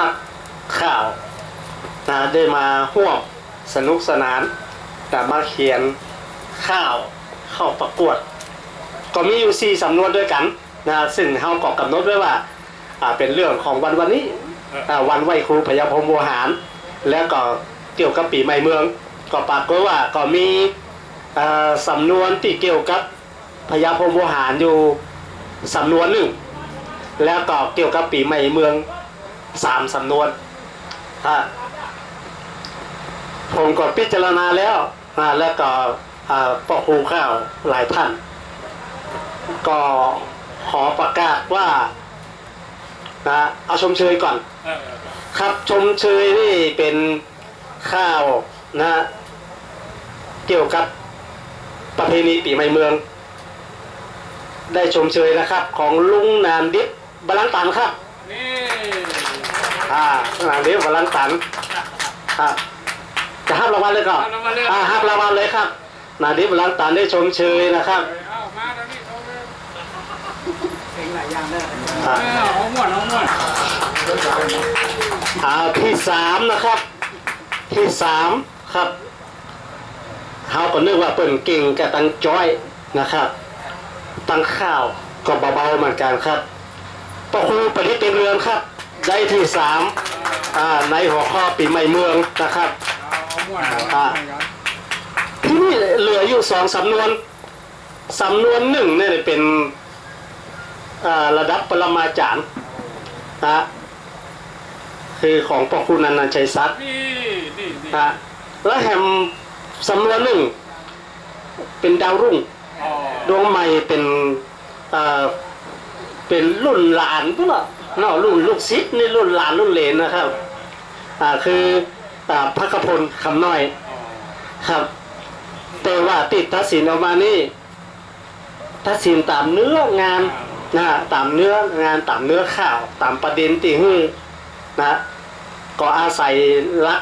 นักข่าวนะได้มาห่วมสนุกสนานแต่มาเขียนข่าวเข้าประกวด ก็มีอยู่สี่สำนวนด้วยกันนะซึ่งเขาก็กำหนดไว้ว่าอ่าเป็นเรื่องของวันวันนี้อ่าวันไหวครูพยาพรมโวหาร แล้วก็เกี่ยวกับปีใหม่เมือง ก็ปรากฏว่าก็มีอ่าสำนวนที่เกี่ยวกับพยาพรมโวหารอยู่สำนวนหนึ่ง แล้วก็เกี่ยวกับปีใหม่เมืองสามสำนวนผมก็พิจารณาแล้วแล้วก็อ่าปอครูข้าวหลายท่าน ก็ขอประกาศว่านะเอาชมเชยก่อน ครับชมเชยนี่เป็นข้าวนะเกี่ยวกับประเพณีปีใหม่เมือง ได้ชมเชยนะครับของลุงนานดิบ บาลังตันครับนี่อ่านานดิบบาลังตันครับจะห้ามรางวัลเลยก่อนเอาเรามาเลือกอ่าห้ามรางวัลเลยครับนานดิบบาลังตันได้ชมเชยนะครับเอามาตอนนี้เอาเลยอ่าเอาหมดเอาหมดอ่าที่สามนะครับ ที่สามครับเขาก็นึกว่าเปิ่นเก่งกับตังจ้อยนะครับ ตังข้าวก็เบาๆเหมือนกันครับ ปอครูปริเป็นเรือนครับ ได้ที่สามอ่าในหัวข้อปีใหม่เมืองนะครับเอาหมดอ่าที่นี่เหลืออยู่สองสำนวนสำนวนหนึ่งเนี่ยเป็นอ่าระดับปรมาจารย์นะคือของปอครูนันท์ชัยซักดิ์นี่นี่นี่นะและแฮมสำนวนหนึ่งเป็นดาวรุ่งอ๋อดวงใหม่เป็น เป็นรุ่นหลานพวกเราเนาะรุ่นลูกศิษย์นี่รุ่นหลานรุ่นเหลนนะครับอ่าคืออ่าพระกพลคำน้อยครับ แต่ว่าติดทัศินออกมานี่ทัศินตามเนื้องานนะตามเนื้องานตามเนื้อข่าว ตามประเด็นที่ฮื้อนะก็อาศัยรัก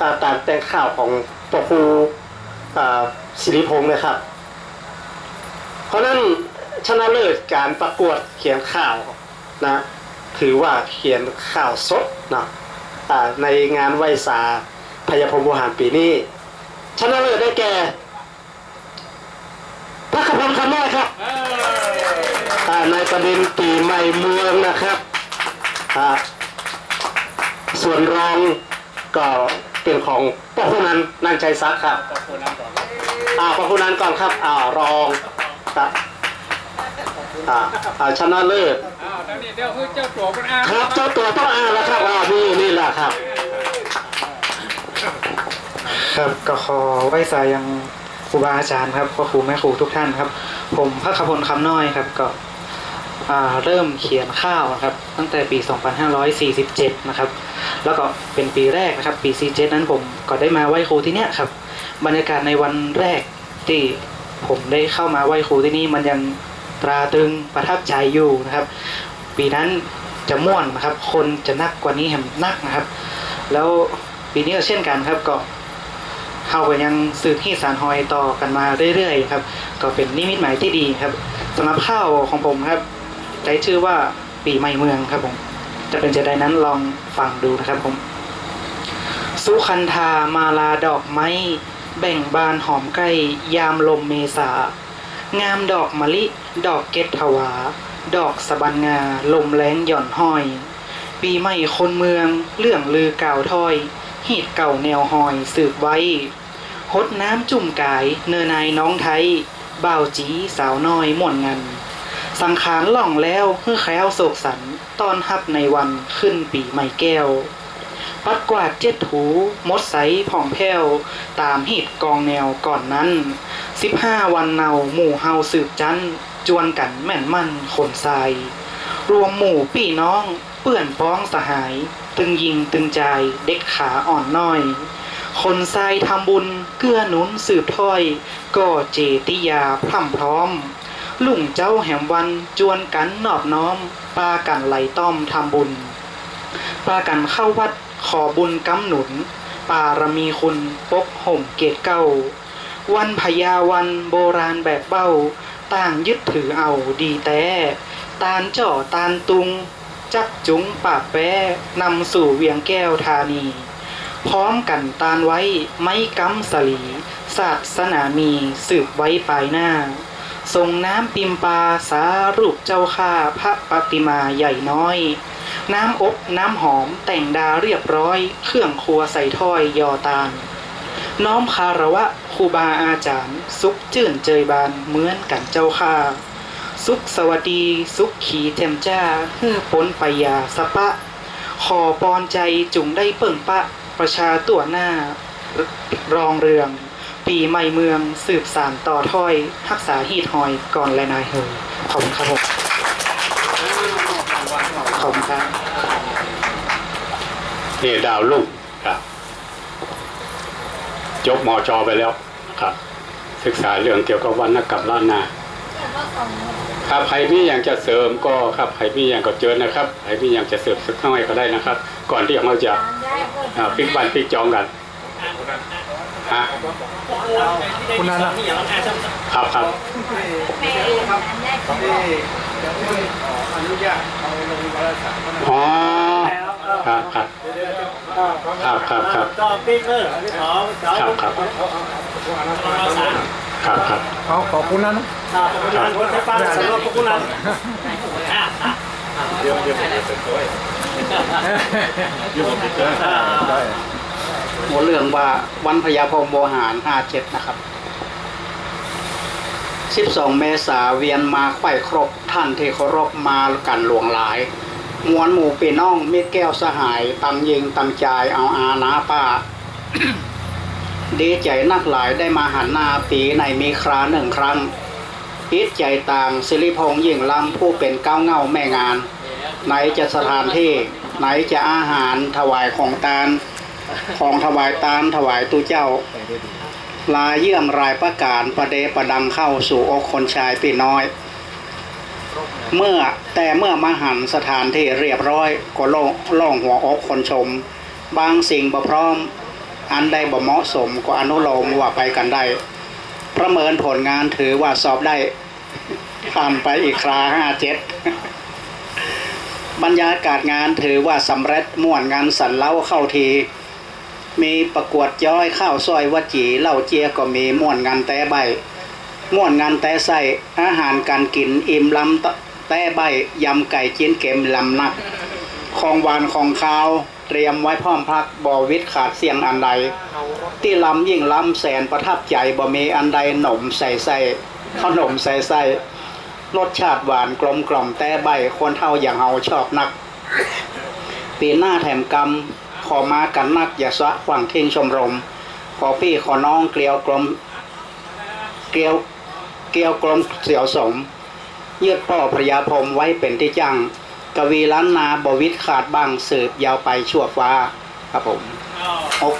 อ่าตามแต่งข่าวของปกครูอ่าสิริพงศ์นะครับ เพราะฉะนั้น ชนะเลิศการประกวดเขียนข่าวนะถือว่าเขียนข่าวสดนะอ่าในงานไหวสาพยาพรหมวิหารปีนี้ ชนะเลิศได้แก่พระขพลคำน้อยครับเอออ่าในประเด็นปีใหม่เมืองนะครับอ่าส่วนรองก็เป็นของปอคุนันท์นันชัยซักดิ์ครับขอบคุณนะก่อนอ่าปอคุนันท์ก่อนครับอ่ารองครับ อ่าอ่าชนะเลิศอ้าวตอนนี้เดี๋ยวคือเจ้าตัวเป็นอาครับเจ้าตัวต้องอ่านแล้วครับอ่านี่นี่แหละครับ ครับก็ขอไหว้สายยังครูบาอาจารย์ครับพ่อครูแม่ครูทุกท่านครับ ผมพระขพลคำน้อยครับก็อ่าเริ่มเขียนข้าวนะครับ ตั้งแต่ปี 2547 นะครับ แล้วก็เป็นปีแรกนะครับ ปี 47 นั้นผมก็ได้มาไหว้ครูที่เนี้ยครับ บรรยากาศในวันแรกที่ผมได้เข้ามาไหว้ครูที่นี่มันยัง ตราตึงประทับใจอยู่นะครับ ปีนั้นจะม่วนนะครับ คนจะนักกว่านี้แหมนักนะครับ แล้วปีนี้ก็เช่นกันครับก็เขาก็ยังสืบที่สารหอยต่อกันมาเรื่อยๆครับ ก็เป็นนิมิตหมายที่ดีครับสำหรับข้าวของผมครับใช้ชื่อว่าปีใหม่เมืองครับผมจะเป็นจะได้นั้นลองฟังดูนะครับผมสุคันธามาลาดอกไม้ แบ่งบานหอมใกล้ยามลมเมษา งามดอกมะลิ ดอกเกตถวา ดอกสะบันงา ลมแรงหย่อนห้อย ปีใหม่คนเมือง เรื่องลือกล่าวถ้อยหีดเก่าแนวหอยสืบไว้หดน้ำจุ่มกาย เนอนายน้องไทยบ่าวจีสาวน้อยม่วนงัน สังขารล่องแล้วเพื่อแคล้วโศกสันตอนฮับในวันขึ้นปีใหม่แก้ว ปัดกวาดเจ็ดถู มดใสผ่องแผ้ว ตามหีดกองแนวก่อนนั้น สิบห้าวันเนาหมู่เฮาสืบจันจวนกันแม่นมั่นคนทราย รวมหมู่พี่น้องเปื่อนพ้องสหาย ตึงยิงตึงใจเด็กขาอ่อนน้อย คนทรายทำบุญเกื้อหนุนสืบถ้อย ก็เจติยาพร่ำพร้อม ลุงเจ้าแห่มวันจวนกันนอบน้อมปากันไหลต้อมทำบุญปากันเข้าวัดขอบุญกำหนุนปารมีคุณปกห่มเกตเก้า วันพญาวันโบราณแบบเบ้า ต่างยึดถือเอาดีแต่ ตานเจ่อตานตุง จับจุงปากแป้นำสู่เวียงแก้วธานี พร้อมกันตานไว้ไม้กำสลีศาสนามีสืบไว้ปลายหน้าทรงน้ำปิมปาสารูปเจ้าข้าพระปฏิมาใหญ่น้อย น้ำอบน้ำหอมแต่งดาเรียบร้อย เครื่องครัวใส่ถ้อยยอตาล น้อมคารวะครูบาอาจารย์ สุขจื่นเจยบานเหมือนกันเจ้าข้าสุขสวัสดี สุขขีเทมจ้าเฮือพ้นไปยาสปะ ขอปอนใจจุงได้เปิ่งปะ ประชาตัวหน้ารองเรือง ปีใหม่เมืองสืบสานต่อถ้อยรักษาฮีดหอยก่อนและนายเฮยขอบคุณครับผมขอบคุณครับนี่ดาวลุ่งครับ จบมอจอไปแล้วครับ ศึกษาเรื่องเกี่ยวกับวรรณกรรมล้านนาครับใครพี่อยากจะเสริมก็ครับใครพี่อยากก็เจอนะครับใครพี่อยากจะเสริมสักหน่อยก็ได้นะครับ ก่อนที่เราจะอ่าปิกบันปิกจองกันฮะคุณนันล่ะครับครับอนุญาตเอาลงวารสาร อ๋อครับครับ ครับครับครับจอมปิ๊กเนอร์พี่ขอจอครับครับครับครับเอาขอบคุณนั้นขอบคุณนันคนไฟฟ้าสำรับขอบคุณนันหัวเรื่องว่าวันพญาพรมโมหารห้าเจ็ดนะครับสิบองเมษาเวียนมาไข่ครบท่านที่เคารพมากันหลวงหลาย มวลหมู่ปีน้องเมิตรแก้วสหายตำยิงตำจายเอาอานาป้า ดีใจนักหลายได้มาหันหน้าปีในมีคราหนึ่งครั้งอิดใจต่างสิริพงษ์ยิ่งลำผู้เป็นก้าวเง่าแม่งาน ไหนจะสถานที่ ไหนจะอาหารถวายของตาลของถวายตาลถวายตูเจ้า ลาเยี่ยมรายประกาศประเดประดังเข้าสู่อกคนชายปีน้อย เมื่อแต่เมื่อมาหันสถานที่เรียบร้อยก็ล่งล่งหัวอกคนชม บางสิ่งบ่พร้อม อันใดบ่เหมาะสมก็อนุโลมว่าไปกันได้ ประเมินผลงานถือว่าสอบได้ผ่านไปอีกคราห้าเจ็ดบรรยากาศงานถือว่าสำเร็จม่วนงานสันเล่าเข้าที มีประกวดย้อยข้าวซอยวัจีเหล่าเจียก็มีม่วนงานแต่ใบม่วนงานแต่ใส่อาหารการกินอิ่มลำต แต่ใบยำไก่จิ้นเกมลำนักของหวานของข้าว เตรียมไว้พร้อมพักบ่วิทขาดเสียงอันใด ที่ลำยิ่งลำแสนประทับใจบ่มีอันใดหนมใส่ใส่ขนมใส่ใส่รสชาติหวานกลมกล่อมแต่ใบคนเท่าอย่างเฮาชอบนัก ปีหน้าแถมกรรมขอมากันนักอย่าสะขวางทิ้งชมรม ขอพี่ขอน้องเกลียวกลมเกลียวเกลียวกลมเสียวสม เยืดพ่อพระยาพรมไว้เป็นที่จังกวีล้านนาบวิทขาดบ้างสืบยาวไปชั่วฟ้าครับผมอก